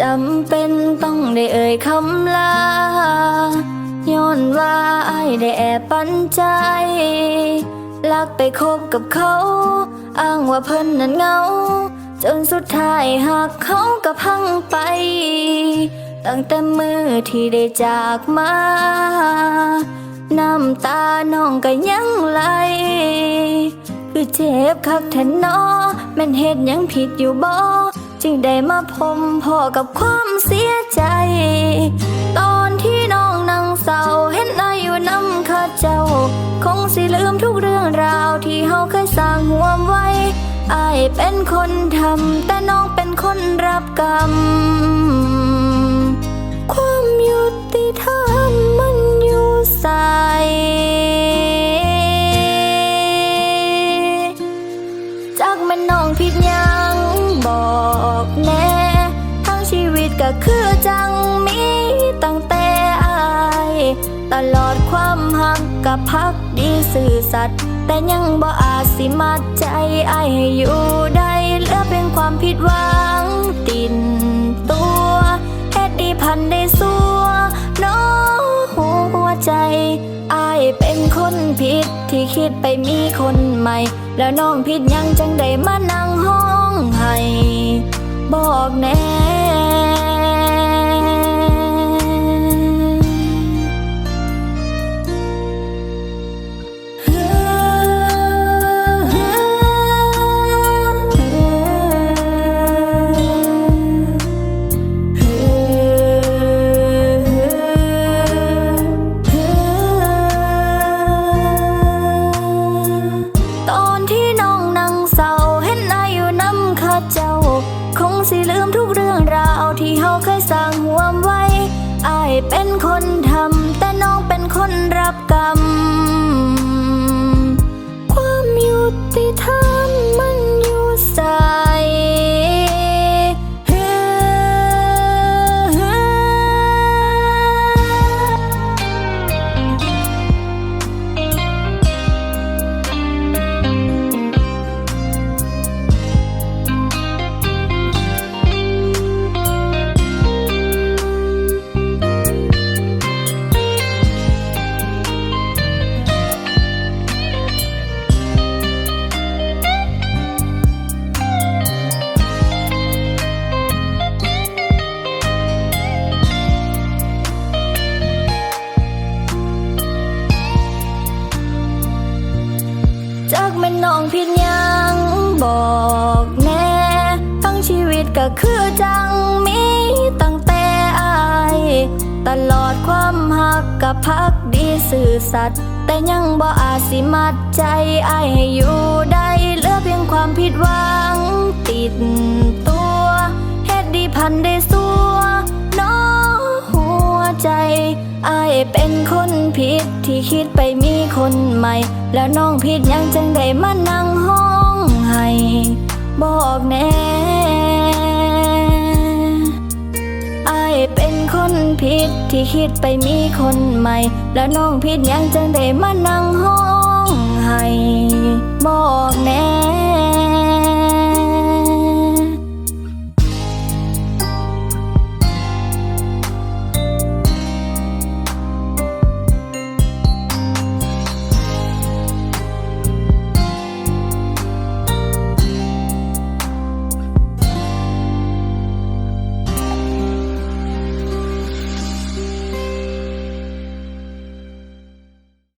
จำเป็นต้องได้เอ่ยคำลา ย้อนว่าไอายได้แอบปันใจ ลักไปคบกับเขา อ้างว่าเพิ่นนั้นเงา จนสุดท้ายหากเขาก็พังไป ตั้งแต่มือที่ได้จากมา น้ำตาน้องก็ยังไหลคือเจ็บคักแทนนอแม่นเหตุยังผิดอยู่บ่ จึงได้มาพมพ่อกับความเสียใจ ตอนที่น้องนั่งเศร้าเห็นนายอยู่น้ำข้าเจ้า คงสิลืมทุกเรื่องราวที่เฮาเคยสร้างห่วมไว้อายเป็นคนทำแต่น้องเป็นคนรับกรรม ตลอดความหักกับพักดีสื่อสัตย์แต่ยังบ่อาจสิมัดใจไอให้อยู่ได้เหลือเพียงความผิดหวังตินตัวเฮ็ดดีพันได้สัวน้องหัวใจอายเป็นคนผิดที่คิดไปมีคนใหม่ แล้วน้องผิดยังจังได้มานั่งห้องให้บอกแน่ เป็นคนทำแต่น้องเป็นคนรับกรรม ความยุติธรรม จากแม่นน้องผิดยังบอกแน่ทั้งชีวิตก็คือจังมีตั้งแต่อาย ตลอดความหักกับพักดีสื่อสัตย์แต่ยังบ่อาจสิมัดใจอายให้อยู่ได้เหลือเพียงความผิดหวังติดตัวเฮ็ดดีพันได้สัว อเป็นคนผิดที่คิดไปมีคนใหม่ แล้วน้องผิดยังจังได้มานั่งห้องให้บอกแน่ไอเป็นคนผิดที่คิดไปมีคนใหม่ แล้วน้องผิดยังจังได้มานั่งห้องให้บอกแน่